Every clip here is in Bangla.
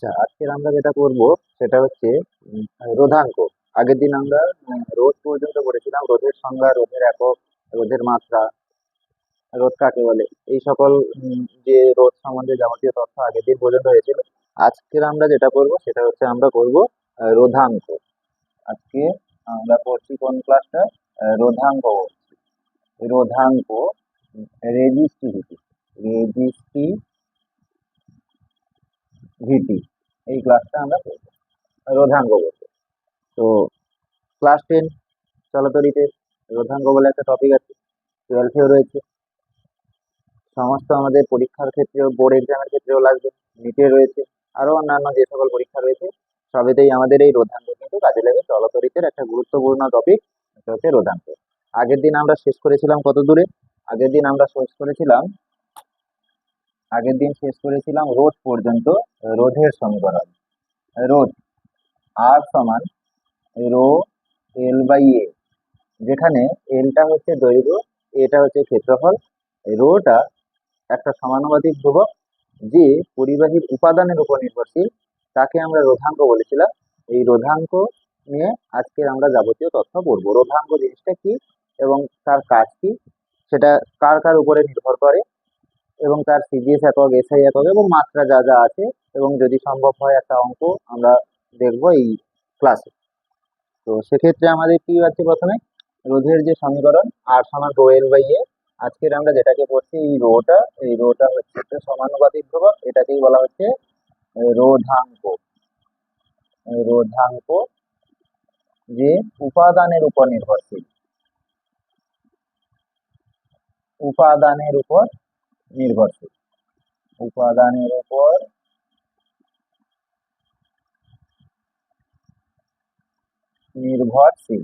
আচ্ছা আজকের আমরা যেটা করব, সেটা হচ্ছে রোধাঙ্ক। আগের দিন আমরা রোদ পর্যন্ত পড়েছিলাম রোদের সংজ্ঞা রোদের একক রোদের মাত্রা রোদ কাকে বলে? এই সকল যে রোদ সম্বন্ধে যাবতীয় তথ্য আগের দিন পর্যন্ত হয়েছিল। আজকের আমরা যেটা করব, সেটা হচ্ছে আমরা করব রোধাঙ্ক। আজকে আমরা পড়ছি কোন ক্লাসটা রোধাঙ্ক। রোধাঙ্ক রেজিস্টিভিটি রেজিস্টিভিটি এই ক্লাসটা আমরা করব রোধাঙ্ক বলব তো ক্লাস টেন চলতরিতে রোধাঙ্গ বলে একটা টপিক আছে টুয়েলভেও রয়েছে। সমস্ত আমাদের পরীক্ষার ক্ষেত্রেও বোর্ড এক্সামের ক্ষেত্রেও লাগবে। নিটে রয়েছে। আরও অন্যান্য যে সকল পরীক্ষা রয়েছে, সবেতেই আমাদের এই রোধাঙ্গ কিন্তু কাজে লাগে। চলতরিতের একটা গুরুত্বপূর্ণ টপিক সেটা হচ্ছে রোধাঙ্গ আগের দিন আমরা শেষ করেছিলাম কত দূরে? আগের দিন আমরা শেষ করেছিলাম আগের দিন শেষ করেছিলাম রোধ পর্যন্ত রোধের সমীকরণ, রোধ, আর সমান রো এল বাই এ, যেখানে এলটা হচ্ছে দৈর্ঘ্য, এটা হচ্ছে ক্ষেত্রফল, রোটা একটা সমানুপাতিক ধ্রুবক যে পরিবাহীর উপাদানের উপর নির্ভরশীল, তাকে আমরা রোধাঙ্ক বলেছিলাম, এই রোধাঙ্ক নিয়ে আজকে আমরা যাবতীয় তথ্য পড়ব। রোধাঙ্ক জিনিসটা কি এবং তার কাজ কি, সেটা কার কার উপরে নির্ভর করে এবং তার সিজিএস একক এসআই একক এবং মাত্রা যা যা আছে এবং যদি সম্ভব হয় একটা অঙ্ক, আমরা দেখব এই ক্লাসে তো সেক্ষেত্রে আমাদের কি আছে প্রথমে? রোধের যে সমীকরণ আর সমান রো এল বাই এ আজকের আমরা যেটাকে পড়ছি, এই রোটা এই রোটা হচ্ছে একটা সমানুপাতিক ধ্রুবক। এটাকেই বলা হচ্ছে রোধাঙ্ক। রোধাঙ্ক যে উপাদানের উপর নির্ভরশীল। উপাদানের উপর নির্ভরশীল। উপাদানের উপর নির্ভরশীল।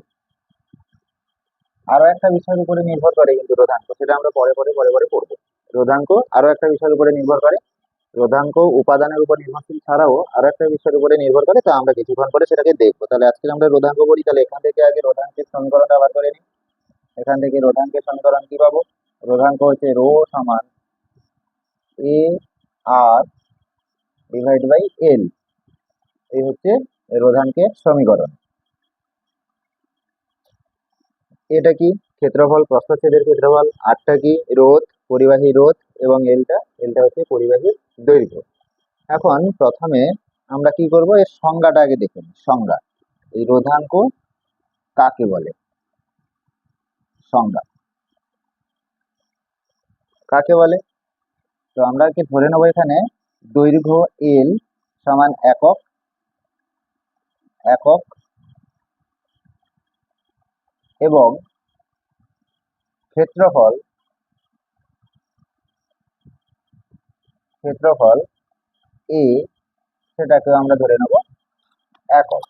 আরও একটা বিষয়ের উপরে নির্ভর করে কিন্তু রোধাঙ্ক, সেটা আমরা পরে পরে পরে পরে পড়ব। রোধাঙ্ক আরও একটা বিষয়ের উপরে নির্ভর করে। রোধাঙ্ক উপাদানের উপর নির্ভরশীল ছাড়াও আরও একটা বিষয়ের উপরে নির্ভর করে, তা আমরা কিছুক্ষণ পরে সেটাকে দেখব। তাহলে আজকে আমরা রোধাঙ্ক পড়ি, তাহলে এখান থেকে আগে রোধাঙ্কের সমীকরণটা বার করে নিই। এখান থেকে রোধাঙ্কের সমীকরণ কি পাবো? রোধাঙ্ক হচ্ছে রো সমান এ আর ডিভাইড বাই এল এই হচ্ছে রোধাঙ্কের সমীকরণ। এটা কি ক্ষেত্রফল প্রস্থচ্ছেদের ক্ষেত্রফল? আটটা কি রোধ, পরিবাহী রোধ? এবং এলটা এলটা হচ্ছে পরিবাহীর দৈর্ঘ্য। এখন প্রথমে আমরা কি করব? এর সংজ্ঞাটা আগে দেখে নিই। সংজ্ঞা। এই রোধাঙ্ক কাকে বলে? সংজ্ঞা। কাকে বলে? তো আমরা কি ধরে নেব এখানে দৈর্ঘ্য এল সমান একক একক এবং ক্ষেত্রফল ক্ষেত্রফল এ সেটাকে আমরা ধরে নেব একক।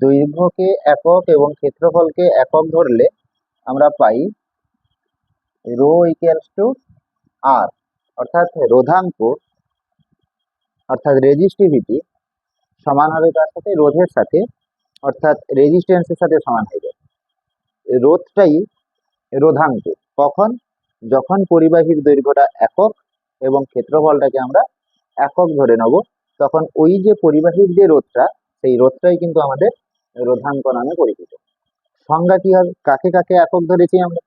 দৈর্ঘ্যকে একক এবং ক্ষেত্রফলকে একক ধরলে আমরা পাই রো ইকুয়ালস টু আর অর্থাৎ রোধাঙ্ক অর্থাৎ রেজিস্টিভিটি সমান হবে তার সাথে? রোধের সাথে, অর্থাৎ রেজিস্ট্যান্সের সাথে সমান হয়ে যাবে। রোধটাই রোধাঙ্ক কখন? যখন পরিবাহীর দৈর্ঘ্যটা একক এবং ক্ষেত্রফলটাকে আমরা একক ধরে নেব, তখন ওই যে পরিবাহীর যে রোধটা, সেই রোধটাই কিন্তু আমাদের রোধাঙ্ক নামে পরিচিত। সংজ্ঞা কি হবে? কাকে কাকে একক ধরেছি আমরা?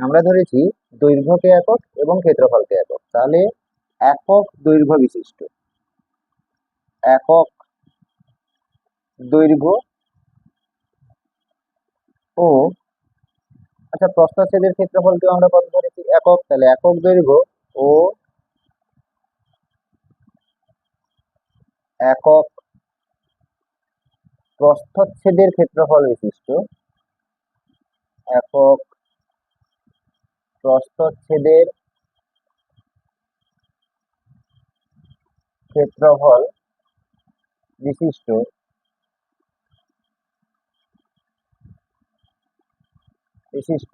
আমরা ধরেছি দৈর্ঘ্যকে একক এবং ক্ষেত্রফলকে একক। তাহলে একক দৈর্ঘ্য বিশিষ্ট। একক দৈর্ঘ্য ও আচ্ছা প্রস্থচ্ছেদের ক্ষেত্রফলকেও আমরা কত ধরেছি? একক। তাহলে একক দৈর্ঘ্য ও একক প্রস্থচ্ছেদের ক্ষেত্রফল বিশিষ্ট। একক প্রস্থচ্ছেদের ক্ষেত্রফল বিশিষ্ট। বিশিষ্ট।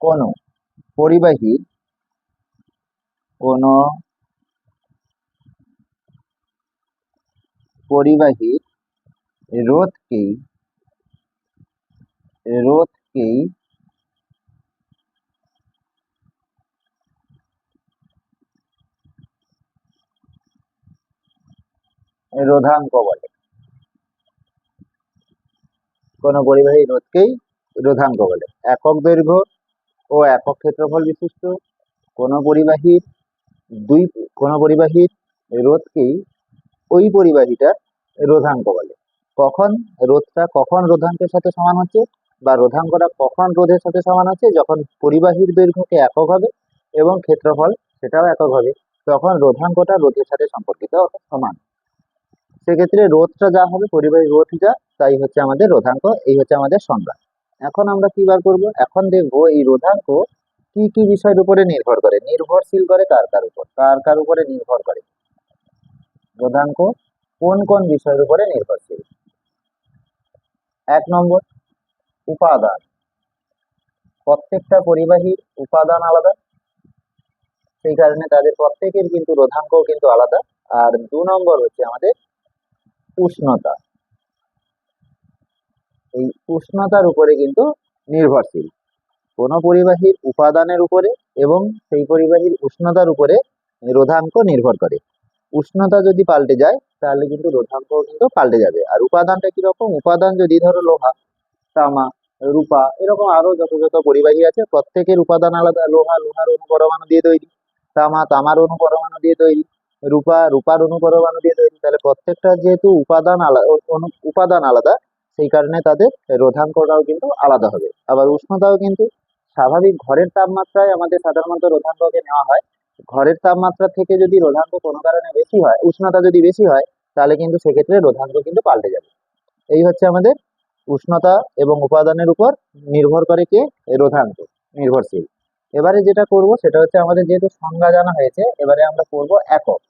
কোন পরিবাহী কোন পরিবাহীর রোধকেই রোধকেই রোধাঙ্ক বলে। কোনো পরিবাহী রোধকেই রোধাঙ্ক বলে। একক দৈর্ঘ্য ও একক ক্ষেত্রফল বিশিষ্ট কোন পরিবাহীর দুই, কোন পরিবাহীর রোধকেই ওই পরিবাহীটা রোধাঙ্ক বলে। কখন, রোধটা কখন রোধাঙ্কের সাথে সমান হচ্ছে? বা রোধাঙ্কটা কখন রোধের সাথে সমান হচ্ছে যখন পরিবাহীর দৈর্ঘ্যকে একক হবে এবং ক্ষেত্রফল সেটাও একক হবে, তখন রোধাঙ্কটা রোধের সাথে সম্পর্কিত সমান। সেক্ষেত্রে রোধটা যা হবে পরিবাহী রোধ যা, তাই হচ্ছে আমাদের রোধাঙ্ক এই হচ্ছে আমাদের সংজ্ঞা। এখন আমরা কি বার করব? এখন দেখব এই রোধাঙ্ক কি কি বিষয়ের উপরে নির্ভর করে, নির্ভরশীল করে কার কার উপর, কার কার উপরে নির্ভর করে? রোধাঙ্ক কোন কোন বিষয়ের উপরে নির্ভরশীল? এক নম্বর উপাদান। প্রত্যেকটা পরিবাহীর উপাদান আলাদা। সেই কারণে তাদের প্রত্যেকের কিন্তু রোধাঙ্ক কিন্তু আলাদা। আর দু নম্বর হচ্ছে আমাদের উষ্ণতা। এই উষ্ণতার উপরে কিন্তু নির্ভরশীল। কোন পরিবাহীর উপাদানের উপরে এবং সেই পরিবাহীর উষ্ণতার উপরে রোধাঙ্ক নির্ভর করে। উষ্ণতা যদি পাল্টে যায়, তাহলে কিন্তু রোধাঙ্ক কিন্তু পাল্টে যাবে। আর উপাদানটা কীরকম? উপাদান যদি ধরো লোহা তামা, রূপা, এরকম আরও যত যত পরিবাহী আছে, প্রত্যেকের উপাদান আলাদা। লোহা, লোহার অনুপরমাণু দিয়ে তৈরি। তামা, তামার অনুপরমাণু দিয়ে তৈরি। রূপা, রূপার অনুপরমাণু দিয়ে তৈরি। তাহলে প্রত্যেকটা যেহেতু উপাদান আলাদা উপাদান আলাদা, সেই কারণে তাদের রোধাঙ্কটাও কিন্তু আলাদা হবে। আবার উষ্ণতাও কিন্তু স্বাভাবিক ঘরের তাপমাত্রায় আমাদের সাধারণত রোধাঙ্ককে নেওয়া হয়। ঘরের তাপমাত্রা থেকে যদি রোধাঙ্ক কোনো কারণে বেশি হয়, উষ্ণতা যদি বেশি হয়, তাহলে কিন্তু সেক্ষেত্রে রোধাঙ্ক কিন্তু পাল্টে যাবে। এই হচ্ছে আমাদের উষ্ণতা এবং উপাদানের উপর নির্ভর করে কে? রোধাঙ্ক নির্ভরশীল। এবারে যেটা করব, সেটা হচ্ছে আমাদের যেহেতু সংজ্ঞা জানা হয়েছে, এবারে আমরা করব একক।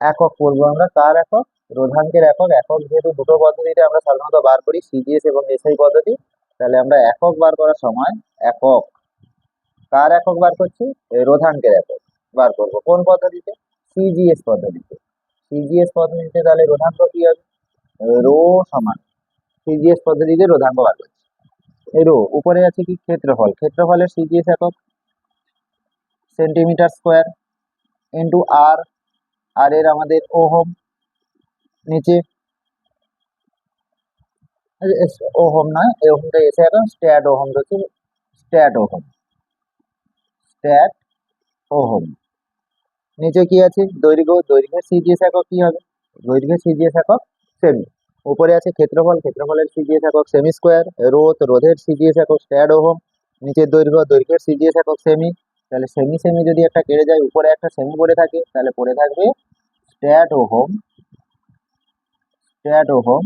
একক করব আমরা, কার একক? রোধাঙ্কের একক। একক যেহেতু দুটো পদ্ধতিতে আমরা সাধারণত বার করি, সিজিএস এবং এসআই পদ্ধতি, তাহলে আমরা একক বার করার সময় একক। কার একক বার করছি? রোধাঙ্কের একক বার করব। কোন পদ্ধতিতে? সিজিএস পদ্ধতিতে। সিজিএস পদ্ধতিতে তাহলে রোধাঙ্ক কি হবে? রো সমান। সিজিএস পদ্ধতিতে রোধাঙ্ক বার করছি। রো উপরে আছে কি? ক্ষেত্রফল। ক্ষেত্রফলের সিজিএস একক সেন্টিমিটার স্কোয়ার ইন্টু আর আর এর আমাদের ওহম নিচে। ওহম নয়, এই ওহমটা এসে এখন স্ট্যাট ওহম হচ্ছে স্ট্যাট ওহম। Stat ohm. নিচে কি আছে? দৈর্ঘ্য, দৈর্ঘ্যের সিজিএস একক কি হবে? দৈর্ঘ্যের সিজিএস একক সেমি উপরে আছে ক্ষেত্রফল, ক্ষেত্রফলের সিজিএস একক সেমি স্কোয়ার রোধ, রোধের সিজিএস একক স্ট্যাট ওহম, নিচের দৈর্ঘ্য, দৈর্ঘ্যের সিজিএস একক সেমি তাহলে সেমি সেমি যদি একটা কেটে যায়, উপরে একটা সেমি পড়ে থাকে, তাহলে পড়ে থাকবে stat ohm stat ohm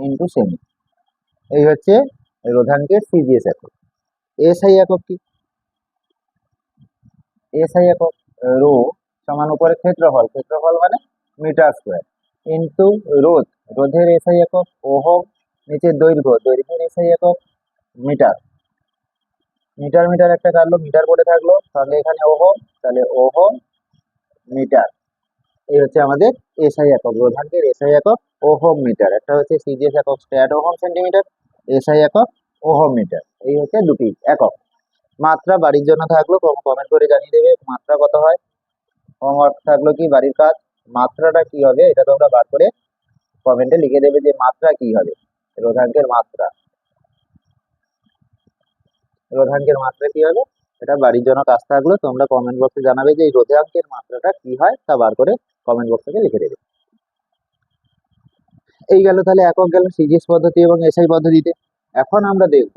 into semi এই হচ্ছে রোধাঙ্কের সিজিএস একক। এসআই একক কি? এসআই একক রো সমান উপরে ক্ষেত্রফল ক্ষেত্রফল মানে মিটার স্কোয়ার ইন্টু রোধ, রোধের এসআই একক ওহম নিচের দৈর্ঘ্য, দৈর্ঘ্যের এসআই একক মিটার। মিটার মিটার একটা কাটলো মিটার পড়ে থাকল, তাহলে এখানে ওহম, তাহলে ওহম মিটার। এই হচ্ছে আমাদের এসআই একক, রোধাঙ্কের এসআই একক ওহম মিটার। একটা হচ্ছে সিজিএস একক স্ট্যাট ওহম সেন্টিমিটার এসআই একক ওহম মিটার। এই হচ্ছে দুটি একক। মাত্রা বাড়ির জন্য থাকল কমেন্ট করে জানিয়ে দেবে, মাত্রা কত হয়? হোমওয়ার্ক থাকল কি? বাড়ির কাজ। মাত্রাটা কি হবে, এটা তোমরা বার করে কমেন্টে লিখে দেবে যে মাত্রা কি হবে, রোধাঙ্কের মাত্রা। রোধাঙ্কের মাত্রা কি হবে, এটা বাড়ির জন্য কাজ থাকল তোমরা কমেন্ট বক্সে জানাবে যে এই রোধাঙ্কের মাত্রাটা কি হয়, তা বার করে কমেন্ট বক্স থেকে লিখে দেবে। এই গেল তাহলে একক গেল সিজিএস পদ্ধতি এবং এসআই পদ্ধতিতে। এখন আমরা দেখব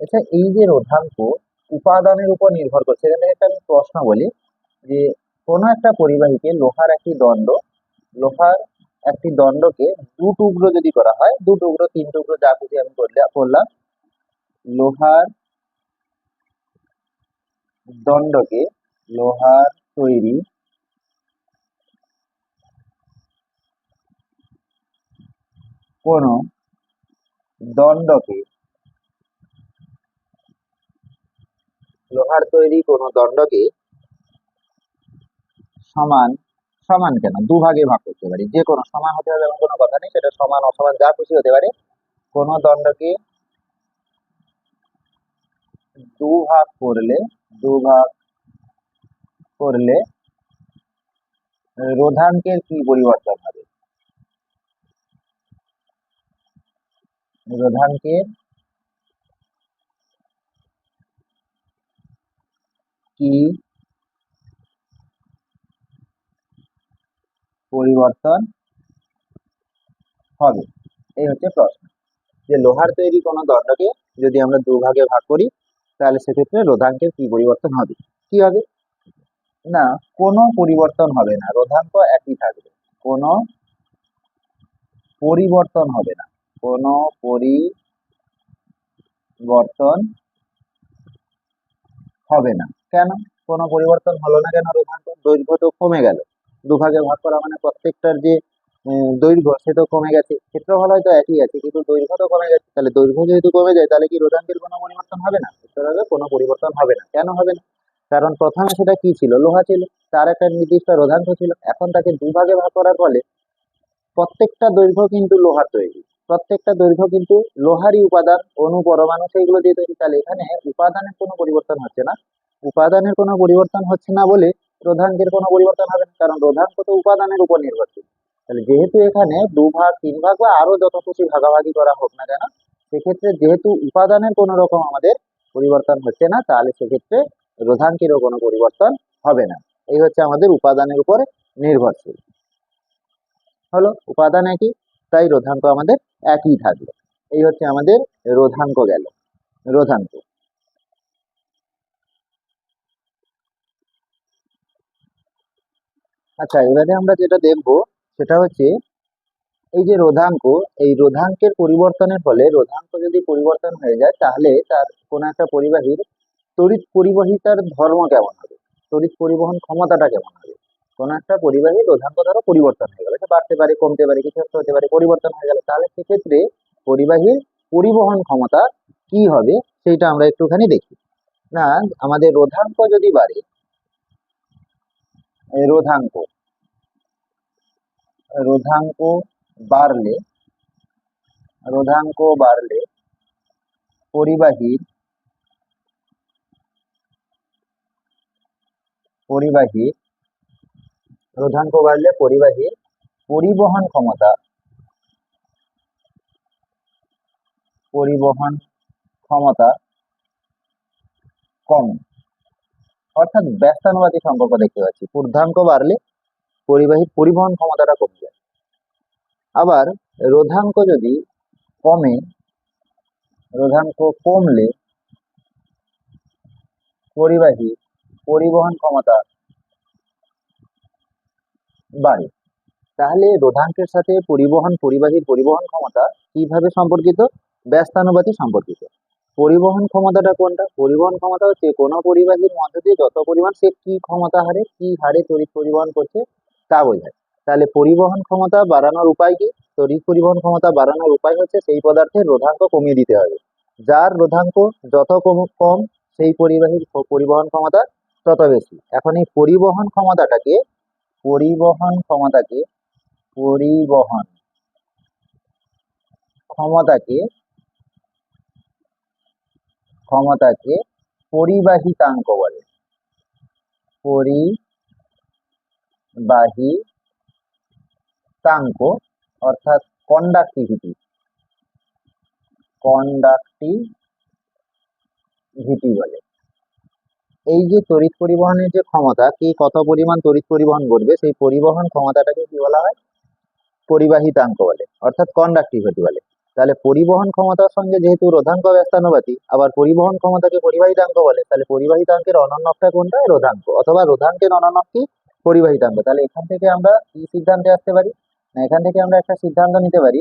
আচ্ছা এই যে রোধাঙ্ক উপাদানের উপর নির্ভর করছে, এখান একটা আমি প্রশ্ন বলি যে কোনো একটা পরিবাহীকে লোহার একটি দণ্ড, লোহার একটি দণ্ডকে দু টুকরো যদি করা হয়, দু টুকরো, তিন টুকরো যা খুশি আমি করলাম, লোহার দণ্ডকে লোহার তৈরি কোনো দণ্ডকে লোহার তৈরি কোনো দণ্ডকে সমান সমান কেন? দুভাগে ভাগ করতে পারি। যে কোনো সমান হতে পারে এমন কোনো কথা নেই, সেটা সমান, অসমান, যা খুশি হতে পারে। কোনো দণ্ডকে দুভাগ করলে দুভাগ করলে রোধাঙ্কের কি পরিবর্তন হবে? রোধাঙ্কের কি পরিবর্তন হবে। এই হচ্ছে প্রশ্ন। যে লোহার তৈরি কোনো দণ্ডকে যদি আমরা দুভাগে ভাগ করি, তাহলে সেক্ষেত্রে রোধাঙ্কের কি পরিবর্তন হবে? কি হবে? না, কোনো পরিবর্তন হবে না। রোধাঙ্ক একই থাকবে। কোনো পরিবর্তন হবে না। কোনো পরিবর্তন হবে না। কেন? কোনো পরিবর্তন হলো না কেন? রোধাঙ্ক দৈর্ঘ্য তো কমে গেল। দুভাগে ভাগ করা মানে প্রত্যেকটার যে দৈর্ঘ্য সে তো কমে গেছে। ক্ষেত্রফল হয়তো একই আছে, কিন্তু দৈর্ঘ্য তো কমে গেছে। তাহলে দৈর্ঘ্য যেহেতু কমে যায়, তাহলে কি রোধাঙ্কের কোনো পরিবর্তন হবে না? হবে কোনো পরিবর্তন হবে না। কেন হবে না? কারণ প্রথমে সেটা কি ছিল? লোহা ছিল। তার একটা নির্দিষ্ট রোধাঙ্ক ছিল। এখন তাকে দুভাগে ভাগ করার ফলে প্রত্যেকটা দৈর্ঘ্য কিন্তু লোহার তৈরি। প্রত্যেকটা দৈর্ঘ্য কিন্তু লোহারই উপাদান, অণু, পরমাণু সেগুলো দিয়ে তৈরি। তাহলে এখানে উপাদানের কোনো পরিবর্তন হচ্ছে না। উপাদানের কোনো পরিবর্তন হচ্ছে না বলে রোধাঙ্কের কোনো পরিবর্তন হবে না, কারণ রোধাঙ্ক তো উপাদানের উপর নির্ভরশীল। তাহলে যেহেতু এখানে দু ভাগ, তিন ভাগ বা আরও যত খুশি ভাগাভাগি করা হোক না কেন, সেক্ষেত্রে যেহেতু উপাদানের কোনো রকম আমাদের পরিবর্তন হচ্ছে না, তাহলে সেক্ষেত্রে রোধাঙ্কেরও কোনো পরিবর্তন হবে না। এই হচ্ছে আমাদের উপাদানের উপর নির্ভরশীল। হলো, উপাদান একই, তাই রোধাঙ্ক আমাদের একই থাকল। এই হচ্ছে আমাদের রোধাঙ্ক গেল, রোধাঙ্ক। আচ্ছা এবারে আমরা যেটা দেখব সেটা হচ্ছে এই যে রোধাঙ্ক, এই রোধাঙ্কের পরিবর্তনের ফলে, রোধাঙ্ক যদি পরিবর্তন হয়ে যায়, তাহলে তার কোনো একটা পরিবাহীর তড়িৎ পরিবাহিতার ধর্ম কেমন হবে? তড়িৎ পরিবহন ক্ষমতাটা কেমন হবে? কোনো একটা পরিবাহী রোধাঙ্ক ধরো পরিবর্তন হয়ে গেল বাড়তে পারে, কমতে পারে, কিছু একটা হতে পারে, পরিবর্তন হয়ে গেল, তাহলে সেক্ষেত্রে পরিবাহীর পরিবহন ক্ষমতা কি হবে সেইটা আমরা একটুখানি দেখি। না, আমাদের রোধাঙ্ক যদি বাড়ে রোধাঙ্ক রোধাঙ্ক বাড়লে রোধাঙ্ক বাড়লে পরিবাহীর পরিবাহীর রোধাঙ্ক বাড়লে পরিবাহীর পরিবহন ক্ষমতা পরিবহন ক্ষমতা কম। অর্থাৎ ব্যস্তানুপাতিক সম্পর্ক দেখতে পাচ্ছি। ঊর্ধ্বাঙ্ক বাড়লে পরিবাহীর পরিবহন ক্ষমতাটা কমে যায় আবার রোধাঙ্ক যদি কমে, রোধাঙ্ক কমলে পরিবাহী পরিবহন ক্ষমতা বাড়ে। তাহলে রোধাঙ্কের সাথে পরিবহন, পরিবাহীর পরিবহন ক্ষমতা কীভাবে সম্পর্কিত? ব্যস্তানুপাতিক সম্পর্কিত। পরিবহন ক্ষমতাটা কোনটা? পরিবহন ক্ষমতা হচ্ছে কোনো পরিবাহীর মধ্য দিয়ে যত পরিমাণ সে কি ক্ষমতা হারে, কি হারে পরিবহন করছে তা বোঝায়। তাহলে পরিবহন ক্ষমতা বাড়ানোর উপায় কি? তড়িৎ পরিবহন ক্ষমতা বাড়ানোর উপায় হচ্ছে সেই পদার্থের রোধাঙ্ক কমিয়ে দিতে হবে। যার রোধাঙ্ক যত কম কম, সেই পরিবাহীর পরিবহন ক্ষমতা তত বেশি। এখন এই পরিবহন ক্ষমতাটাকে, পরিবহন ক্ষমতাকে পরিবহন ক্ষমতাকে ক্ষমতাকে পরিবাহিতাঙ্ক বলে। পরিবাহিতাঙ্ক অর্থাৎ কন্ডাক্টিভিটি কন্ডাক্টিভিটি বলে। এই যে তড়িৎ পরিবহনের যে ক্ষমতা, কি কত পরিমাণ তড়িৎ পরিবহন করবে সেই পরিবহন ক্ষমতাটাকে কি বলা হয়? পরিবাহিতাঙ্ক বলে, অর্থাৎ কন্ডাক্টিভিটি বলে। তাহলে পরিবহন ক্ষমতার সঙ্গে যেহেতু রোধাঙ্ক ব্যস্তানুপাতি, আবার পরিবহন ক্ষমতাকে পরিবাহিতাঙ্ক বলে, তাহলে পরিবাহিতাঙ্কের অনন্যকটা কোনটা? রোধাঙ্ক, অথবা রোধাঙ্কের অনন্যক কি পরিবাহিতাঙ্ক। তাহলে এখান থেকে আমরা কি সিদ্ধান্তে আসতে পারি? এখান থেকে আমরা একটা সিদ্ধান্ত নিতে পারি।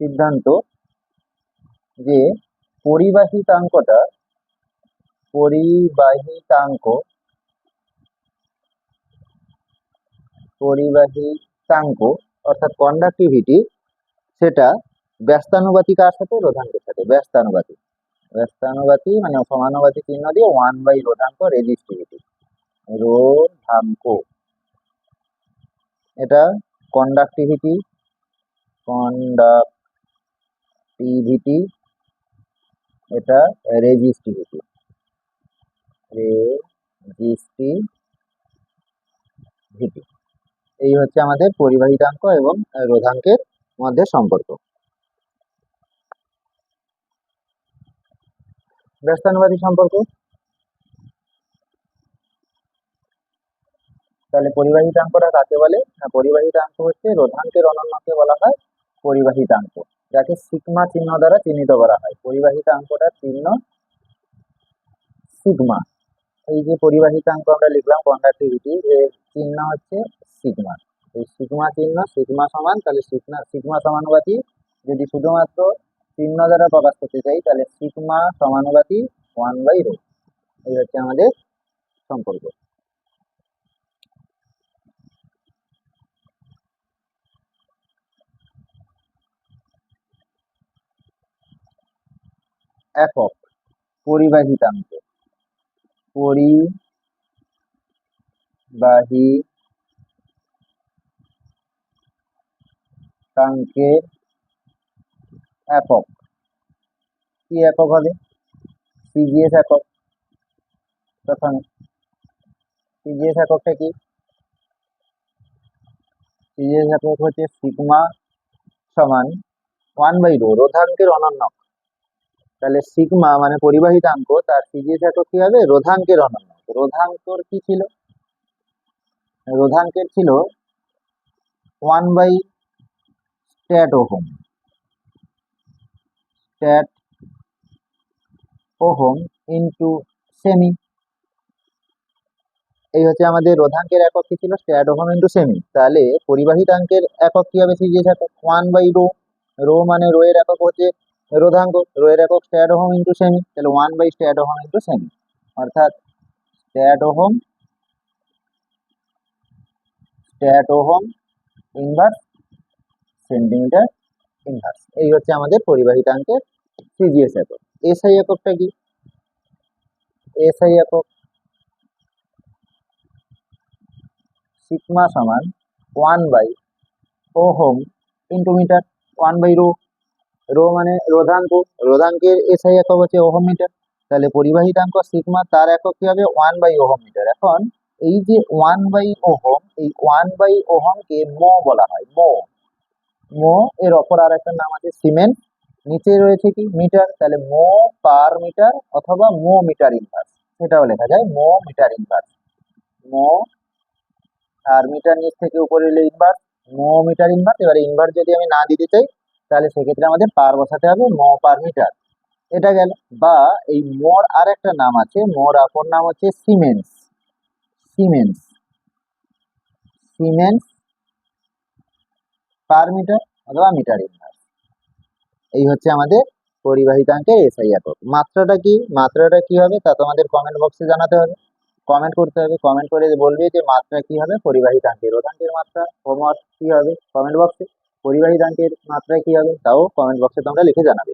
সিদ্ধান্ত যে পরিবাহিতাঙ্কটা পরিবাহিতাঙ্ক পরিবাহিতাঙ্ক অর্থাৎ কন্ডাক্টিভিটি সেটা ব্যস্তানুপাতি কার সাথে? রোধাঙ্কের সাথে। ব্যস্তানুপাতি ব্যস্তানুপাতি মানে সমানুপাতি চিহ্ন দিয়ে ওয়ান বাই রোধাঙ্ক রেজিস্টিভিটি রোধাঙ্ক। এটা কন্ডাক্টিভিটি কন্ডাক্টিভিটি এটা রেজিস্টিভিটি রেজিস্টিভিটি ভিটি এই হচ্ছে আমাদের পরিবাহিতাঙ্ক এবং রোধাঙ্কের মধ্যে সম্পর্ক। ব্যস্তানুপাতি সম্পর্ক। তাহলে পরিবাহিতাঙ্কটা কাকে বলে? না পরিবাহিতাঙ্ক হচ্ছে রোধাঙ্কের অনন্যকে বলা হয় পরিবাহিতাঙ্ক যাকে সিগমা চিহ্ন দ্বারা চিহ্নিত করা হয়। পরিবাহিতাঙ্কটার চিহ্ন সিগমা। এই যে পরিবাহিতাঙ্ক আমরা লিখলাম কন্ডাক্টিভিটি এর চিহ্ন হচ্ছে সিগমা। এই সিগমা চিহ্ন, সিগমা সমান, তাহলে সিগমা সিগমা সমানুপাতি যদি শুধুমাত্র চিহ্ন দ্বারা প্রকাশ করতে চাই, তাহলে সিগমা সমানুপাতি ওয়ান বাই রো এই হচ্ছে আমাদের সম্পর্ক। একক, পরিবাহিতাঙ্ক। পরিবাহিতাঙ্কের একক। কি একক হবে? সিজিএস একক। প্রথমে। সিজিএস এককটা কি? সিজিএস একক হচ্ছে সিগমা সমান ওয়ান বাই রো, রোধাঙ্কের অনন্যক তাহলে সিগমা মানে পরিবাহিতাঙ্ক তার সিজিএস একক কি হবে? রোধাঙ্কের অনন্যক রোধাঙ্কর কি ছিল? রোধাঙ্কের ছিল one by stat ohm. Stat ohm into semi এই হচ্ছে আমাদের রোধাঙ্কের একক কি ছিল? স্ট্যাট ওহম ইন্টু সেমি তাহলে পরিবাহিতাঙ্কের একক কি হবে সিজিএস একক ওয়ান বাই রো রো মানে রো এর একক হচ্ছে রোধাঙ্ক রো এর একক স্ট্যাট ওহম ইন্টু সেমি তাহলে one by stat ohm into semi অর্থাৎ stat ohm stat ohm inverse centimetre inverse এই হচ্ছে আমাদের পরিবাহিতাঙ্কের সিজিএস একক। এসআই এককটা কি? এসআই একক সিগমা সমান one by ohm into metre one by rho rho মানে রোধাঙ্ক, রোধাঙ্কের এসআই একক হচ্ছে ওহম মিটার। তাহলে পরিবাহিতাঙ্ক সিগমা তার একক কি হবে? One by ohm metre. এখন এই যে ওয়ান বাই ওহম, এই ওয়ান বাই ওহমকে মো বলা হয়, মো। মো এর অপর আর একটা নাম আছে সিমেন্ট। নিচে রয়েছে কি? মিটার। তাহলে মো পার মিটার অথবা মো মিটার ইনভার্স। সেটাও লেখা যায়, মো মিটার ইনভার্স। মো আর মিটার নিচ থেকে উপরে ইনভার্স, মো মিটার ইনভার্স। এবারে ইনভার্স যদি আমি না দিতে চাই তাহলে সেক্ষেত্রে আমাদের পার বসাতে হবে মো পার মিটার এটা গেল। বা এই মোর আর একটা নাম আছে, মোর অপর নাম হচ্ছে siemens siemens siemens per metre অথবা মিটার ইনভার্স এই হচ্ছে আমাদের পরিবাহিতাঙ্কের এসআই একক। মাত্রাটা কি? মাত্রাটা কি হবে? তা তোমাদের কমেন্ট বক্সে জানাতে হবে। কমেন্ট করতে হবে। কমেন্ট করে বলবে যে মাত্রা কি হবে? পরিবাহিতাঙ্কের রোধাঙ্কের মাত্রা। হোমওয়ার্ক কি হবে? কমেন্ট বক্সে পরিবাহিতাঙ্কের মাত্রা কি হবে? তাও কমেন্ট বক্সে তোমরা লিখে জানাবে।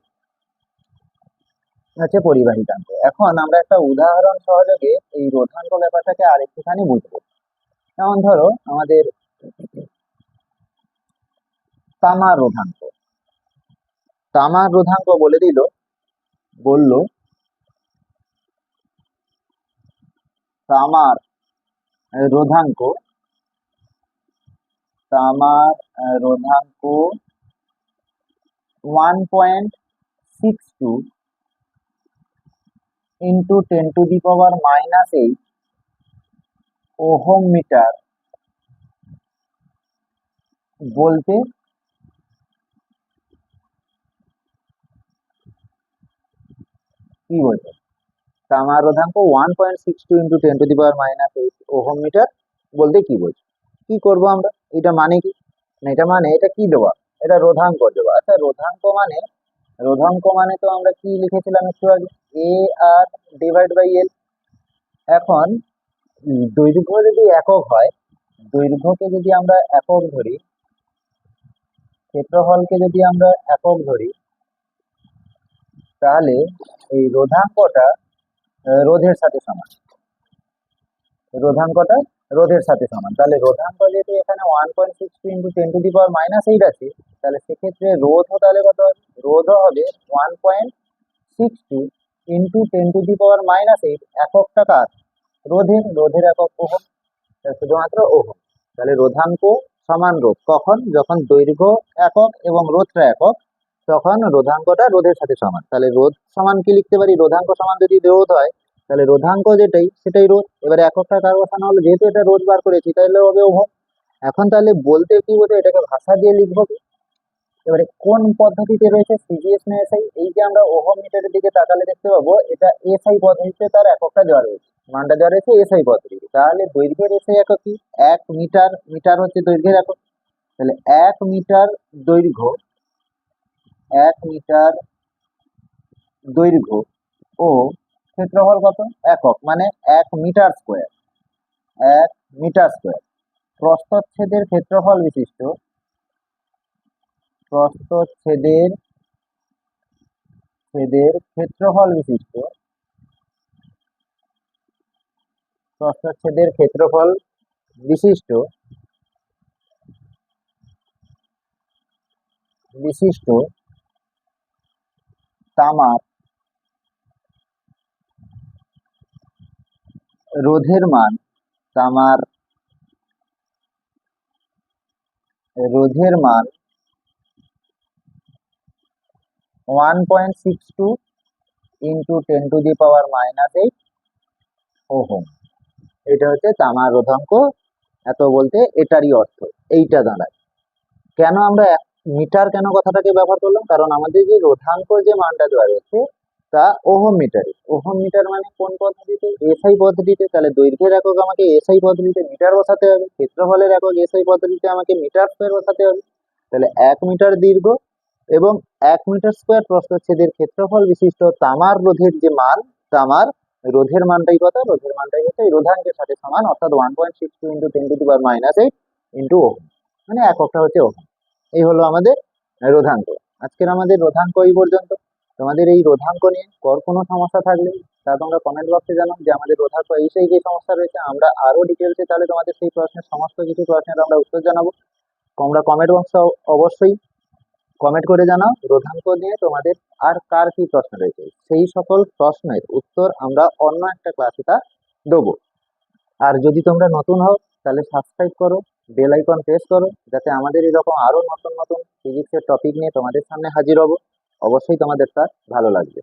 হচ্ছে পরিবাহিতাঙ্ক এখন আমরা একটা উদাহরণ সহযোগে এই রোধাঙ্ক ব্যাপারটাকে আরেকটুখানি বুঝব। যেমন ধরো, আমাদের তামার রোধাঙ্ক। তামার রোধাঙ্ক বলে দিল, বলল, তামার রোধাঙ্ক তামার রোধাঙ্ক one point six two into ten to the power minus eight ohm metre বলতে কি বলছে তামার রোধাঙ্ক one point six two into ten to the power minus eight ohm metre বলতে কি বলছে কি করব আমরা? এটা মানে কি? এটা মানে এটা কি দেওয়া? এটা রোধাঙ্ক দেওয়া। আচ্ছা রোধাঙ্ক মানে? রোধাঙ্ক মানে তো আমরা কি লিখেছিলাম একটু আগে? এ আর ডিভাইড বাই এল এখন, দৈর্ঘ্য যদি একক হয়, দৈর্ঘ্যকে যদি আমরা একক ধরি, ক্ষেত্রফলকে যদি আমরা একক ধরি, তাহলে এই রোধাঙ্কটা, রোধের সাথে সমান। রোধাঙ্কটা রোধের সাথে সমান। তাহলে রোধাঙ্ক যেহেতু এখানে one point six two into ten to the power minus eight আছে। তাহলে সেক্ষেত্রে রোধও তাহলে কত রোধও হবে one point six two into ten to the power minus eight এককটা কার? রোধের রোধের একক ওহম শুধুমাত্র ওহম তাহলে রোধাঙ্ক সমান রোধ। কখন? যখন দৈর্ঘ্য একক এবং রোধটা একক, তখন রোধাঙ্কটা রোধের সাথে সমান। তাহলে রোধ সমান কি লিখতে পারি? রোধাঙ্ক সমান যদি রোধ হয় তাহলে রোধাঙ্ক যেটাই, সেটাই রোধ। এবারে এককটা কার বসানো হলো, যেহেতু এটা রোধ বার করেছি, তাহলে হবে ওহম এখন তাহলে বলতে কি বোঝায়, এটাকে ভাষা দিয়ে লিখব কি? এবারে কোন পদ্ধতিতে রয়েছে সিজিএস না এসআই এই যে আমরা ওহম মিটারের দিকে তাকালে দেখতে পাবো, এটা এসআই পদ্ধতিতে তার এককটা দেওয়া রয়েছে। মানটা দেওয়া রয়েছে এসআই পদ্ধতিতে। তাহলে দৈর্ঘ্যের এসআই একক কি? এক মিটার মিটার হচ্ছে দৈর্ঘ্যের একক। তাহলে এক মিটার দৈর্ঘ্য, এক মিটার দৈর্ঘ্য ও ক্ষেত্রফল কত? একক মানে এক মিটার স্কোয়ার। এক মিটার স্কোয়ার। প্রস্থচ্ছেদের ক্ষেত্রফল বিশিষ্ট। প্রস্থচ্ছেদের, ছেদের ক্ষেত্রফল বিশিষ্ট। প্রস্থচ্ছেদের ক্ষেত্রফল বিশিষ্ট। বিশিষ্ট তামার রোধের মান তামার রোধের মান one point six two into ten to the power minus eight ohm এটা হচ্ছে তামার রোধাঙ্ক। এত বলতে এটারই অর্থ। এইটা দাঁড়ায়। কেন আমরা মিটার কেন কথাটাকে ব্যবহার করলাম? কারণ আমাদের যে রোধাঙ্ক যে মানটা দেওয়া রয়েছে তা ওহম মিটারে। ওহম মিটার মানে কোন পদ্ধতিতে? এসআই পদ্ধতিতে। তাহলে দৈর্ঘ্যের একক আমাকে এসআই পদ্ধতিতে মিটার বসাতে হবে। ক্ষেত্রফলের একক এসআই পদ্ধতিতে আমাকে মিটার স্কোয়ার বসাতে হবে। তাহলে এক মিটার দীর্ঘ এবং এক মিটার স্কোয়ার প্রস্থচ্ছেদের ক্ষেত্রফল বিশিষ্ট তামার রোধের যে মান, তামার রোধের মানটাই কত রোধের মানটাই হচ্ছে রোধাঙ্কের সাথে সমান, অর্থাৎ one point six two into ten to the power minus eight into ohm মানে এককটা হচ্ছে ওহম এই হলো আমাদের রোধাঙ্ক। আজকের আমাদের রোধাঙ্ক এই পর্যন্ত। তোমাদের এই রোধাঙ্ক নিয়ে কর কোনো সমস্যা থাকলে, তা তোমরা কমেন্ট বক্সে জানাও যে আমাদের রোধাঙ্ক এই সেই কি সমস্যা রয়েছে, আমরা আরও ডিটেলসে তাহলে তোমাদের সেই প্রশ্নের সমস্ত কিছু প্রশ্নের আমরা উত্তর জানাব। তোমরা কমেন্ট বক্সে অবশ্যই কমেন্ট করে জানাও রোধাঙ্ক নিয়ে তোমাদের আর কার কি প্রশ্ন রয়েছে। সেই সকল প্রশ্নের উত্তর আমরা অন্য একটা ক্লাসে তা দেবো। আর যদি তোমরা নতুন হও, তাহলে সাবস্ক্রাইব করো বেল আইকন প্রেস করো, যাতে আমাদের এরকম আরও নতুন নতুন ফিজিক্সের টপিক নিয়ে তোমাদের সামনে হাজির হব। অবশ্যই তোমাদের তার ভালো লাগবে।